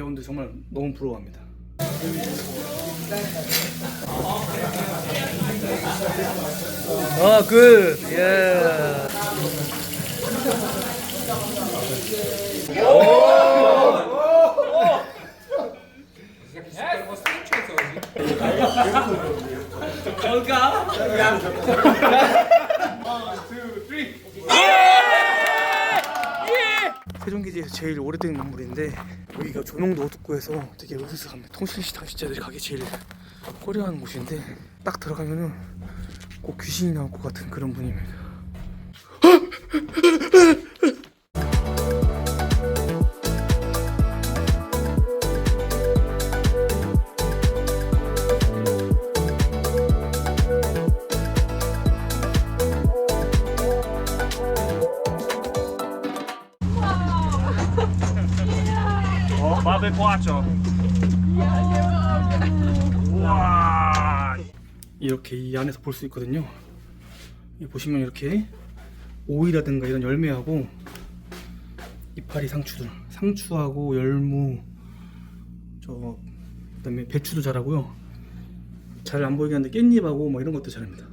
대원들 정말 너무 부러워합니다. 아, 굿. 예. 세종기지에서 제일 오래된 건물인데 여기가 조명도 어둡고 해서 되게 으스스합니다. 통실시 당시자들이 가기 제일 꺼려하는 곳인데 딱 들어가면은 꼭 귀신이 나올 것 같은 그런 분위기입니다 O, baby płaczą. 와. 이렇게 이 안에서 볼 수 있거든요 보시면 이렇게 오이라든가 이런 열매하고 이파리 상추들 상추하고 열무 저 그다음에 배추도 자라고요 잘 안 보이긴 한데 깻잎하고 뭐 이런 것도 자랍니다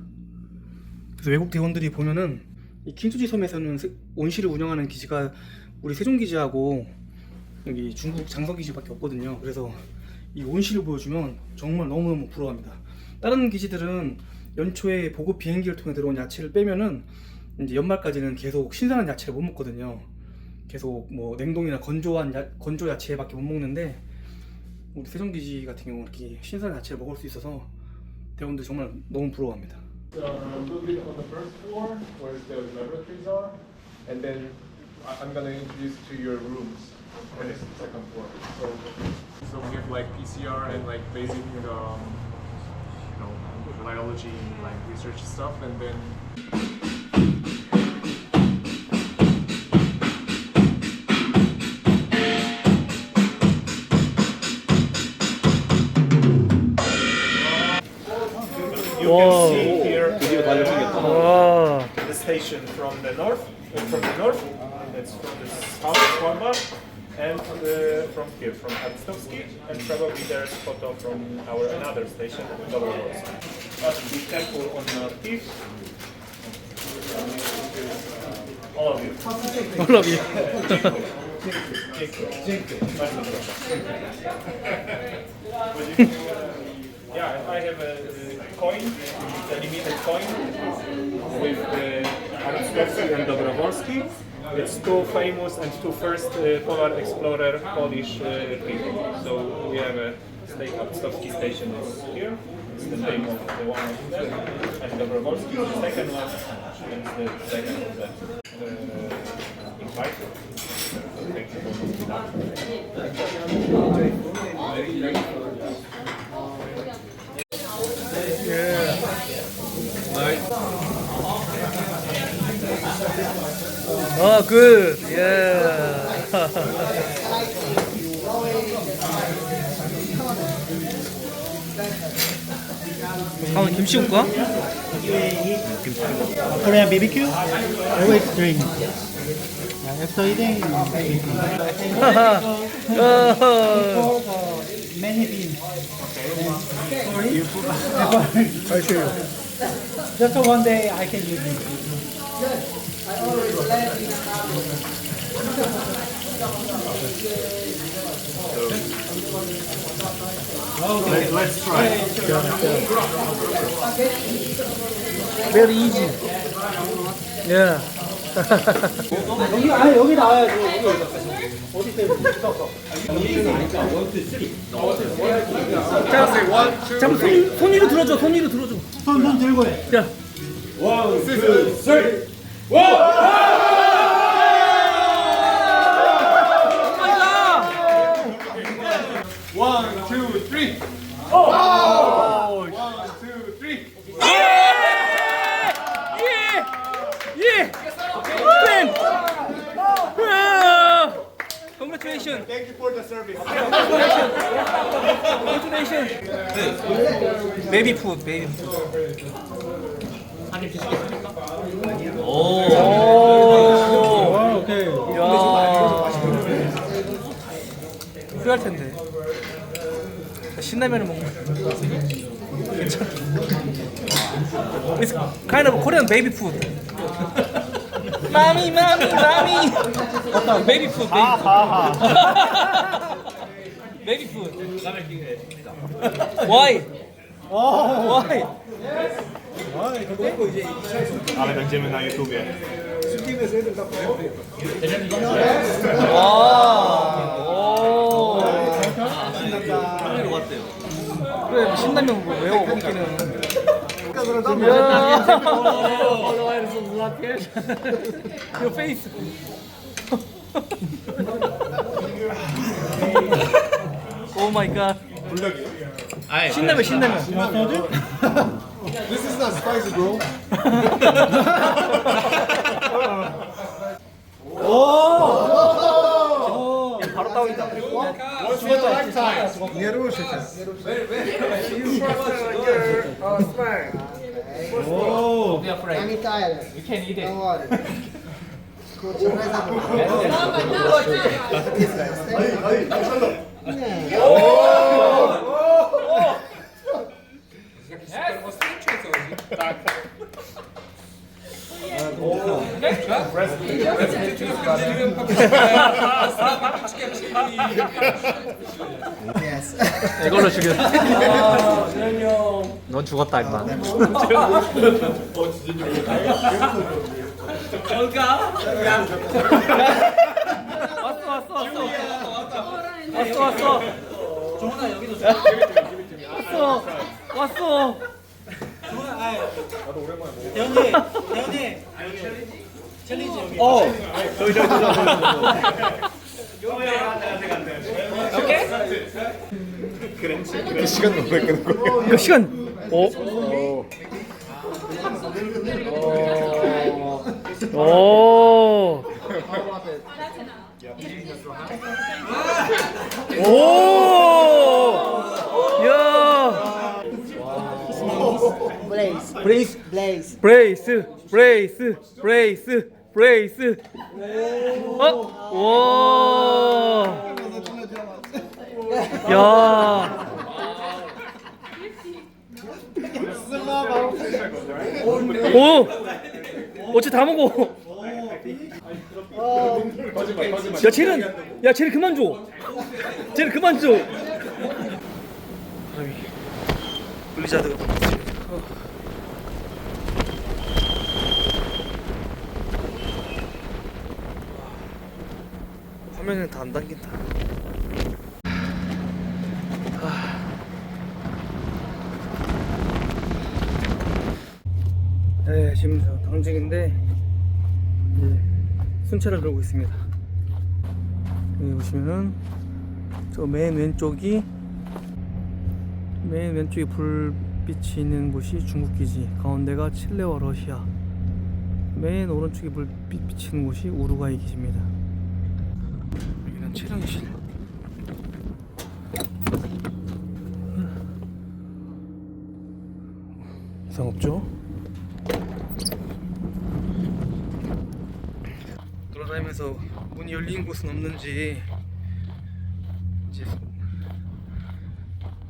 그래서 외국 대원들이 보면은 이 킹수지 섬에서는 세- 온실을 운영하는 기지가 우리 세종 기지하고 여기 중국 장성 기지밖에 없거든요 그래서 이 온실을 보여주면 정말 너무너무 부러워합니다 다른 기지들은 연초에 보급 비행기를 통해 들어온 야채를 빼면은 이제 연말까지는 계속 신선한 야채를 못 먹거든요. 계속 뭐 냉동이나 건조한 야, 건조 야채밖에 못 먹는데 우리 세종기지 같은 경우는 이렇게 신선한 야채를 먹을 수 있어서 대원들 정말 너무 부러워합니다. So a little bit on the first floor where the laboratories are, and then I- I'm gonna introduce to your rooms on the second floor. So, so we have like PCR and like basic, um, you know, biology, like research stuff, and then you can see here uh, the station from the north, uh, from the north, it's from the south Svalbard, and uh, from here, from Hatstovsky, and probably there's photo from our another station, Dolorosa. But be careful on your teeth. All of you. All of you. yeah, I have a, a coin, a limited coin with uh, Hatstovsky and Dobrovolsky. It's two famous and two first uh, polar explorer Polish uh, people. So we have a state Arstowski station is here. It's the name of the one and Dobrowolski is the second one and the second of the uh, invite. So thank you for that. 아, 굿. 예. 다음은 김치 올까? Korean BBQ, always drink. After eating, 어, many beans. I show you. Just one day I can use it. Very easy. 예. 여기 아 여기 나와야죠. 어디 있어요? 자, 잠깐 손, 손 위로 들어줘. 손 위로 들어줘. 손 손 들고 해. 자. One, two, three. Oh! One, two, three. 예! 팬! 으아! Congratulations! Thank you for the service. Congratulations! 베이비 푸드, 베이비 푸드. 오! 오케이. 야. 필요할 텐데. 신라면을 먹는. 괜찮아. It's kind of Korean baby food. 마미 마미 마미. 어떤 baby food. Baby food. Why? Why? Ale będziemy na YouTubie. 와. 그래 신라면 뭐 외워 먹기는. Your face. 오 마이 갓. 신라면 신라면. This is not spicy, bro. 바 로 다운이다. Once in a lifetime. Nie ruszy się. Anytime. You can eat it. Don't worry. Yes. 이걸로 죽여. 넌 죽었다 임마. 왔어 왔어 왔어. 왔어 왔어. 정훈아 여기도 왔어 왔어. 대현이, 대현이. 챌린지 여기. 어. 시간 너무 끄는 거. 그 시간. 오. 오. 오. 브레이스 Blaze. 브레이스 브레이스 브레이스 브레이스. 어? 와. 야. 오! 어째 다 먹어. 야, 쟤는, 야, 쟤는 그만 줘. 쟤는 그만 줘. 블리자드가 불었어요. 화면은 다안 당긴다. 네, 지금 저 당직인데 이제 순찰을 돌고 있습니다. 여기 보시면은 저 맨 왼쪽이 맨 왼쪽에 불빛이 있는 곳이 중국 기지, 가운데가 칠레와 러시아, 맨 오른쪽에 불빛 비치는 곳이 우루과이 기지입니다. 여기는 촬영실. 이상 없죠? 돌아다니면서 문이 열린 곳은 없는지 이제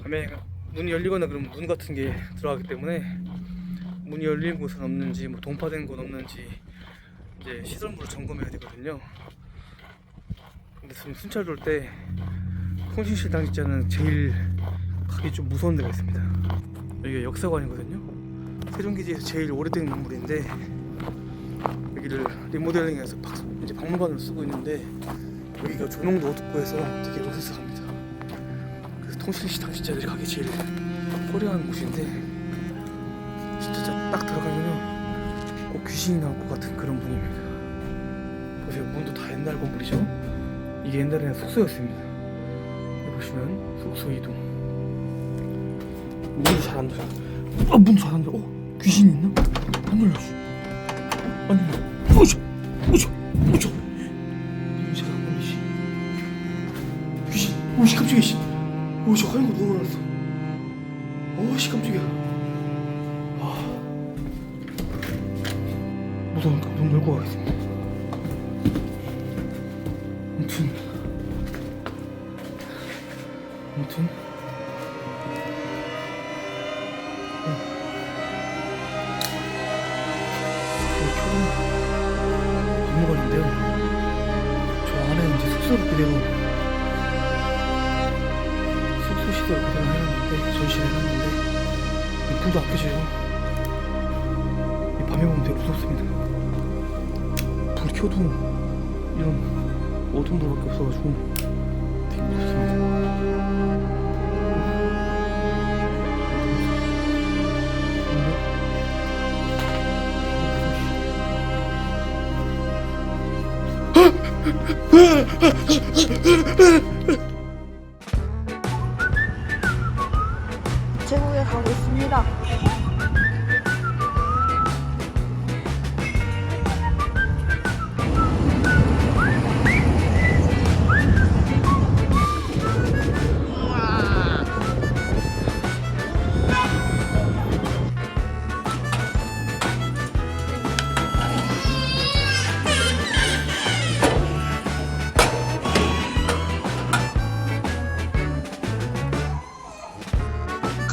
밤에 문이 열리거나 그러면 눈 같은 게 들어가기 때문에 문이 열린 곳은 없는지 뭐 동파된 곳 없는지 이제 시설물을 점검해야 되거든요. 근데 지금 순찰 돌때 통신실 당직자는 제일 가기 좀 무서운 데가 있습니다. 여기가 역사관이거든요. 세종기지에서 제일 오래된 건물인데 여기를 리모델링해서 박, 이제 박물관으로 쓰고 있는데 여기가 조명도 어둡고 해서 되게 로스스합니다. 그래서 통신시 당시자들이 가기 제일 꺼려하는 곳인데 진짜 자- 딱 들어가면은 꼭 귀신이 나올 것 같은 그런 분위기입니다. 보세요 문도 다 옛날 건물이죠. 이게 옛날에는 숙소였습니다. 보시면 숙소 이동. 문이 잘안 열려. 아, 문 잘안 열려. 어, 귀신 있나? 안 열려. 씨. 안 열려. 오쇼, 오쇼, 오쇼. 잘안 열리지. 귀신. 오씨 깜짝이야. 씨. 오씨 하얀 거 누가 알았어. 오씨 깜짝이야. 아. 무서우니까 문 열고 가겠습니다. 아무튼 그 초등 박물관인데요. 저 안에 이제 숙소를 그대로 숙소 시설 그대로 해놨는데 전시를 해놨는데 이 불도 아껴져요. 이 밤에 보면 되게 무섭습니다. 불 켜도 이런 어두운 불밖에 없어가지고 되게 무섭습니다. えっ?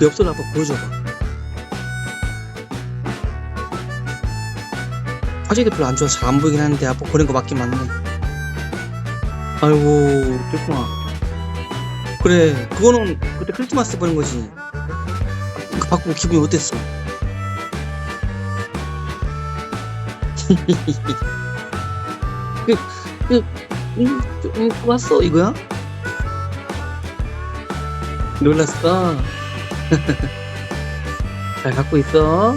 그 엽서를 한번 보여줘봐. 화질이 별로 안 좋아서 잘 안 보이긴 하는데 아빠 보낸 거 맞긴 맞네. 아이고, 됐구나. 그래, 그거는 그때 크리스마스 때 보낸 거지. 그 받고 기분이 어땠어? 그, 그, 음, 음, 왔어, 이거야? 놀랐어. 잘 갖고 있어.